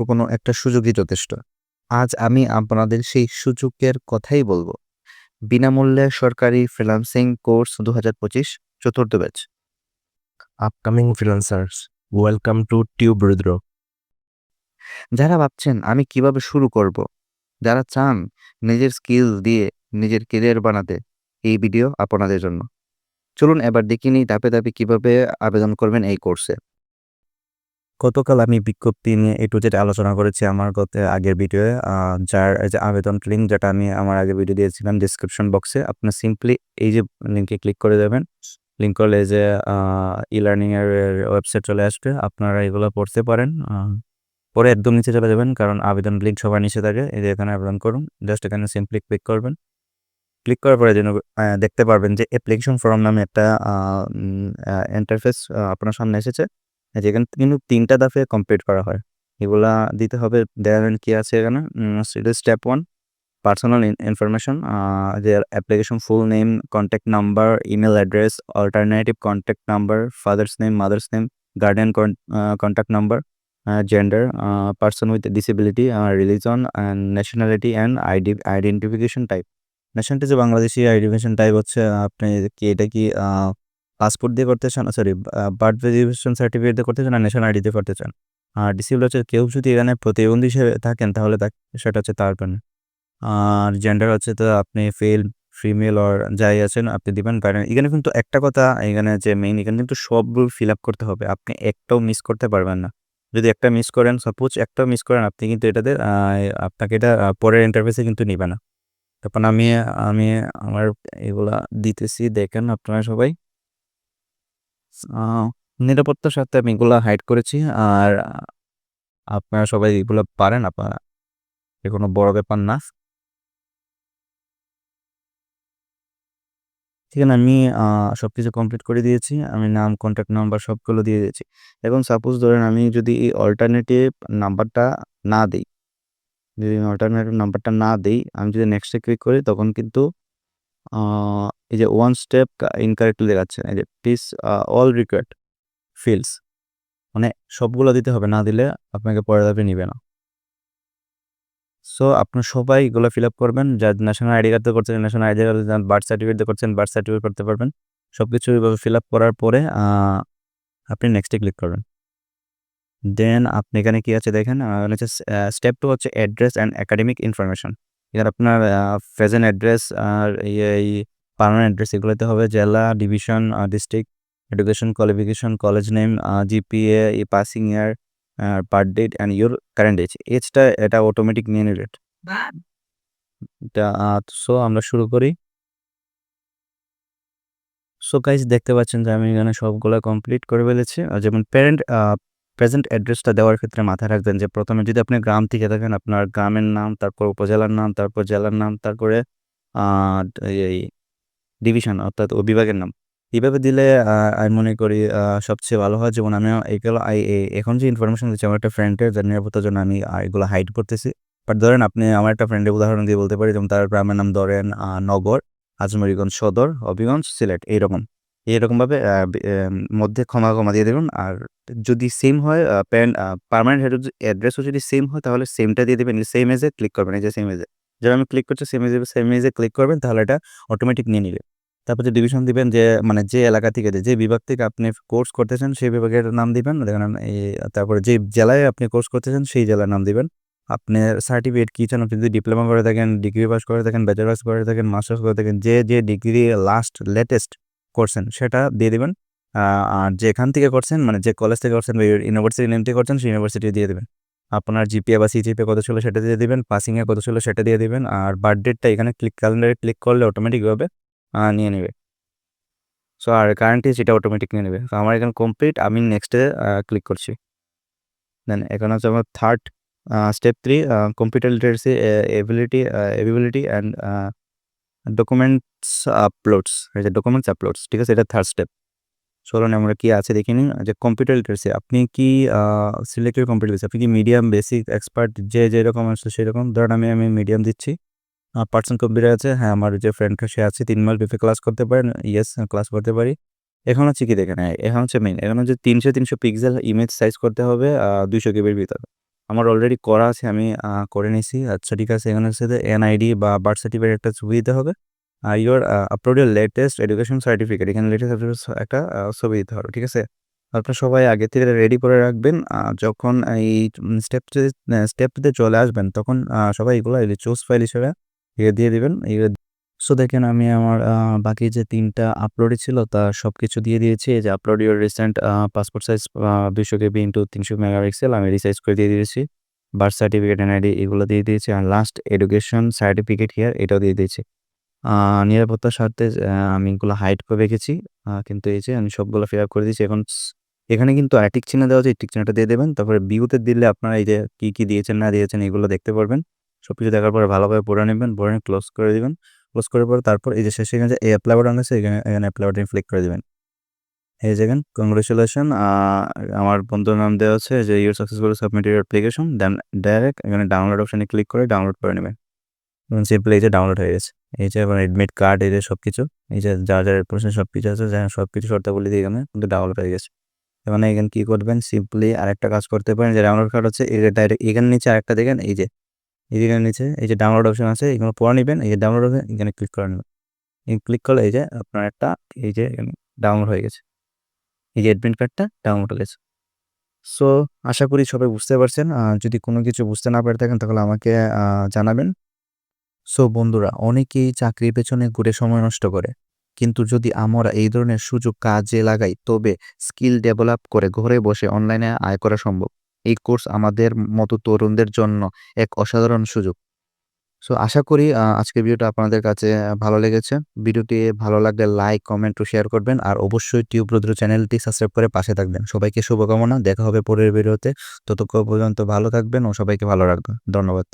কোনো একটা সুযোগই যথেষ্ট। আজ আমি আপনাদের সেই সুযোগের কথাই বলব। বিনামূল্যে সরকারি ফ্রিল্যান্সিং কোর্স দু হাজার পঁচিশ চতুর্থ batch upcoming freelancers welcome to tube Rudra যারা ভাবছেন আমি কীভাবে শুরু করব? যারা চান নিজের স্কিল দিয়ে নিজের কেরিয়ার বানাতে এই ভিডিও আপনাদের জন্য। চলুন এবার দেখি নিই ধাপে ধাপে কীভাবে আবেদন করবেন এই কোর্সে গতকাল আমি বিজ্ঞপ্তি নিয়ে এ টু জেড আলোচনা করেছি আমার আগের ভিডিওয়ে যার যে আবেদন লিঙ্ক যেটা আমি আমার আগের ভিডিও দিয়েছিলাম ডিসক্রিপশন বক্সে আপনার সিম্পলি এই যে লিঙ্কে ক্লিক করে দেবেন লিঙ্ক করলে যে ই লার্নিং এর ওয়েবসাইট চলে আসবে, আপনারা এগুলো পড়তে পারেন পরে একদম নিচে চলে যাবেন, কারণ আবেদন লিঙ্ক সবার নিচে থাকে, এই যে এখানে আবেদন করুন জাস্ট এখানে সিম্পলি ক্লিক করবেন। ক্লিক করার পরে যেন দেখতে পারবেন যে অ্যাপ্লিকেশন ফর্ম নামে একটা ইন্টারফেস আপনার সামনে এসেছে। এই যে কিন্তু তিনটা দাফে কমপ্লিট করা হয়। এগুলা দিতে হবে দেখেন কি আছে এখানে? স্টেপ ওয়ান পার্সোনাল ইনফরমেশন যে application full name contact number email address alternative contact number father's name mother's name guardian contact number gender person with disability religion and nationality and ID identification type nationality যে Bangladeshi identification type হচ্ছে, আপনি কি, এটা কি passport দিয়ে করতে চান sorry birth verification certificate দিয়ে করতে চান আর ন্যাশনাল আইডি দিয়ে করতে চান। আর ডিসেবল হচ্ছে কেউ যদি এখানে প্রতিবন্ধী হিসেবে থাকেন, তাহলে সেটা হচ্ছে তার আর জেন্ডার হচ্ছে তো আপনি ফেল ফিমেল অর যাই আছেন, আপনি দিবেন পারেন এখানে কিন্তু একটা কথা, এখানে যে মেইন এখানে কিন্তু সবগুলো ফিল আপ করতে হবে। আপনি একটাও মিস করতে পারবেন না। যদি একটা মিস করেন সাপোজ একটাও মিস করেন, আপনি কিন্তু এটাতে আপনাকে এটা পরের ইন্টারফেসে কিন্তু নিবে না। তারপর আমি আমি আমার এগুলা দিতেছি, দেখেন আপনারা সবাই। নিরাপত্তার সাথে আমি এগুলা হাইড করেছি। আর আপনারা সবাই এগুলো পারেন, আপনারা এ কোনো বড় ব্যাপার না। ঠিক আছে, আমি সব কিছু কমপ্লিট করে দিয়েছি। আমি নাম কন্ট্যাক্ট নাম্বার সবগুলো দিয়ে দিয়েছি। এখন সাপোজ ধরেন আমি যদি এই অল্টারনেটিভ নাম্বারটা না দিই, যদি অল্টারনেটিভ নাম্বারটা না দিই, আমি যদি নেক্সটে ক্লিক করি, তখন কিন্তু এই যে ওয়ান স্টেপ ইনকারেক্টলি দেখাচ্ছে এই যে পিস অল রিকোয়ার্ড ফিল্ডস মানে সবগুলো দিতে হবে, না দিলে আপনাকে পরে ধাপে নিবে না। সো আপনার সবাই এগুলো ফিল আপ করবেন, যার ন্যাশনাল আইডি কার্ড করছেন national ID card birth certificate করছেন বার্থ সার্টিফিকেট করতে পারবেন। সব কিছু ফিল আপ করার পরে আপনি নেক্সটে ক্লিক করবেন। দেন আপনি এখানে কি আছে দেখেন হচ্ছে স্টেপ টু হচ্ছে অ্যাড্রেস অ্যান্ড একাডেমিক ইনফরমেশন এখানে আপনার প্রেজেন্ট অ্যাড্রেস আর এই পার্মানেন্ট অ্যাড্রেস এগুলোতে হবে, জেলা division district education qualification college name GPA passing year birth date and your current age এজটা এটা অটোমেটিক নিয়ে নেবে। সো আমরা শুরু করি। সো গাইজ দেখতে পাচ্ছেন যে আমি এখানে সবগুলো কমপ্লিট করে ফেলেছি। যেমন প্যারেন্ট প্রেজেন্ট অ্যাড্রেসটা দেওয়ার ক্ষেত্রে মাথায় রাখবেন যে প্রথমে যদি আপনি গ্রাম থেকে থাকেন, আপনার গ্রামের নাম, তারপর উপজেলার নাম, তারপর জেলার নাম, তারপরে এই ডিভিশন অর্থাৎ ও বিভাগের নাম। এইভাবে দিলে আমি মনে করি সবচেয়ে ভালো হয়। যেমন আমি এগুলো এখন যে ইনফরমেশন দিচ্ছি, আমার একটা ফ্রেন্ডের যার নিরাপত্তার জন্য আমি এগুলো হাইড করতেছি। বাট ধরেন আপনি আমার একটা ফ্রেন্ডের উদাহরণ দিয়ে বলতে পারি, যেমন তার গ্রামের নাম ধরেন নগর আজমরিগঞ্জ সদর, হবিগঞ্জ, সিলেট, এইরকম। এইরকমভাবে মধ্যে ক্ষমা ক্ষমা দিয়ে দেবেন। আর যদি সেম হয় প্যারেন্ট পার্মানেন্ট অ্যাড্রেসও যদি সেম হয়, তাহলে সেমটা দিয়ে দেবেন। সেম এজে ক্লিক করবেন, এই যে সেম এজে যেমন আমি ক্লিক করছি সেম এজে সেম এজে ক্লিক করবেন, তাহলে এটা অটোমেটিক নিয়ে নিবে। তারপর যে ডিভিশন দিবেন, যে মানে যে এলাকা থেকে, যে বিভাগ থেকে আপনি কোর্স করতেছেন, সেই বিভাগের নাম দিবেন। দেখেন তারপরে যে জেলায় আপনি কোর্স করতেছেন, সেই জেলার নাম দিবেন। আপনার সার্টিফিকেট কী চান, আপনি যদি ডিপ্লোমা করে থাকেন ডিগ্রি পাস করে থাকেন ব্যাচেলার্স করে থাকেন মাস্টার্স করে থাকেন, যে যে ডিগ্রি লাস্ট লেটেস্ট করছেন, সেটা দিয়ে দেবেন। আর যেখান থেকে করছেন মানে যে কলেজ থেকে করছেন বা ইউনিভার্সিটি নেম থেকে করছেন, সেই ইউনিভার্সিটি দিয়ে দেবেন। আপনার জিপিএ বা সিজিপিএ কত ছিল সেটা দিয়ে দিবেন পাসিংয়ে কত ছিল সেটা দিয়ে দিবেন, আর বার্থডেটটা এখানে ক্লিক ক্যালেন্ডারে ক্লিক করলে অটোমেটিকভাবে নিয়ে নেবে। সো আর কারেন্ট সেটা অটোমেটিক নিয়ে নেবে। তো আমার এখানে কমপ্লিট আমি নেক্সটে ক্লিক করছি। দেন এখানে হচ্ছে আমার third step three computer literacy ability ability and documents uploads documents uploads ঠিক আছে? এটা থার্ড স্টেপ চলুন আমরা কি আছে দেখে নিন যে কম্পিউটার লিটারেসি আপনি কি সিলেক্টেড কম্পিউটার আপনি কি মিডিয়াম বেসিক এক্সপার্ট যে যেরকম আছে সেরকম, ধরেন আমি আমি মিডিয়াম দিচ্ছি পার্সন কম্পিউটার আছে হ্যাঁ আমার যে ফ্রেন্ডটা সে আছে, তিন মাস ব্যাপী ক্লাস করতে পারেন ইয়েস ক্লাস করতে পারি এখন হচ্ছে কি দেখেন হ্যাঁ এখন হচ্ছে মেইন এখন হচ্ছে তিনশো তিনশো পিক্সেল ইমেজ সাইজ করতে হবে দুইশো কেবির ভিতরে আমার অলরেডি করা আছে, আমি করে নিছি। আচ্ছা ঠিক আছে, এখানে হচ্ছে এনআইডি বা বার্থ সার্টিফিকেট একটা ছবি দিতে হবে। Your upload your latest education certificate এখানে লেটেস্ট একটা ছবি দিতে হবে। ঠিক আছে? আপনারা সবাই আগে থেকে রেডি করে রাখবেন। যখন এই স্টেপ স্টেপটিতে চলে আসবেন তখন সবাই এগুলো চুজ ফাইল হিসেবে ইয়ে দিয়ে দিবেন। সো দেখেন আমি আমার বাকি যে ৩ টা আপলোডই ছিল তা সব কিছু দিয়ে দিয়েছি। এই যে upload your recent passport size ২০০ KB into ৩০০ megapixel আমি রিসাইজ করে দিয়ে দিয়েছি। বার্থ সার্টিফিকেট, এনআইডি এগুলো দিয়ে দিয়েছি। আর লাস্ট এডুকেশন সার্টিফিকেট হিয়ার এটাও দিয়ে দিয়েছি। নিরাপত্তার স্বার্থে আমি এগুলো হাইড করে রেখেছি। কিন্তু এই যে আমি সবগুলো ফিল আপ করে দিয়েছি। এখন এখানে কিন্তু টিক চিহ্ন দেওয়া আছে। এই টিক চিহ্নটা দিয়ে দেবেন। তারপরে ভিউতে দিলে আপনারা এই যে কী কী দিয়েছেন না দিয়েছেন এগুলো দেখতে পারবেন। সব কিছু দেখার পরে ভালোভাবে পড়ে নেবেন পড়ে নিয়ে ক্লোজ করে দিবেন। ক্লোজ করার পরে তারপর এই যে শেষে এখানে যে অ্যাপ্লাই বাটন আছে এখানে, এখানে এপ্লাই বাটনে ক্লিক করে দেবেন এই দেখেন কংগ্রেচুলেশন আমার বন্ধুর নাম দেওয়া আছে যে your successfully submitted your application then direct এখানে ডাউনলোড অপশানে ক্লিক করে ডাউনলোড করে নেবেন। এবং সিম্পলি এই যে ডাউনলোড হয়ে গেছে। এই যে আমার এডমিট কার্ড এই যে সব কিছু এই যে যা, যা প্রশ্ন সব কিছু আছে যা সবকিছু শর্তাবলী দিয়ে এখানে কিন্তু ডাউনলোড হয়ে গেছে। এখন এখানে কি করবেন সিম্পলি আরেকটা কাজ করতে পারেন যে ডাউনলোড কার্ড হচ্ছে এই যে ডাইরেক্ট এখানে নিচে আরেকটা দেখেন এই যে এখানে নিচে এই যে ডাউনলোড অপশন আছে এগুলো পড়ে নিবেন। এই যে ডাউনলোড হবে এখানে ক্লিক করে নেবেন। ক্লিক করলে এই যে আপনার একটা এই যে এখানে ডাউনলোড হয়ে গেছে। এই যে অ্যাডমিট কার্ডটা ডাউনলোড হয়ে গেছে। সো আশা করি সবাই বুঝতে পারছেন। যদি কোনো কিছু বুঝতে না পেরে থাকেন তাহলে আমাকে জানাবেন। সো বন্ধুরা অনেকেই চাকরির পেছনে ঘুরে সময় নষ্ট করে। কিন্তু যদি আমরা এই ধরনের সুযোগ কাজে লাগাই তবে স্কিল ডেভেলপ করে ঘরে বসে অনলাইনে আয় করা সম্ভব। এই কোর্স আমাদের মতো তরুণদের জন্য এক অসাধারণ সুযোগ। সো আশা করি আজকের ভিডিওটা আপনাদের কাছে ভালো লেগেছে। ভিডিওটি ভালো লাগলে লাইক, কমেন্ট ও শেয়ার করবেন। আর অবশ্যই টিউব রুদ্র চ্যানেলটি সাবস্ক্রাইব করে পাশে থাকবেন। সবাইকে শুভকামনা। দেখা হবে পরের ভিডিওতে। ততক্ষণ পর্যন্ত ভালো থাকবেন ও সবাইকে ভালো রাখবেন। ধন্যবাদ।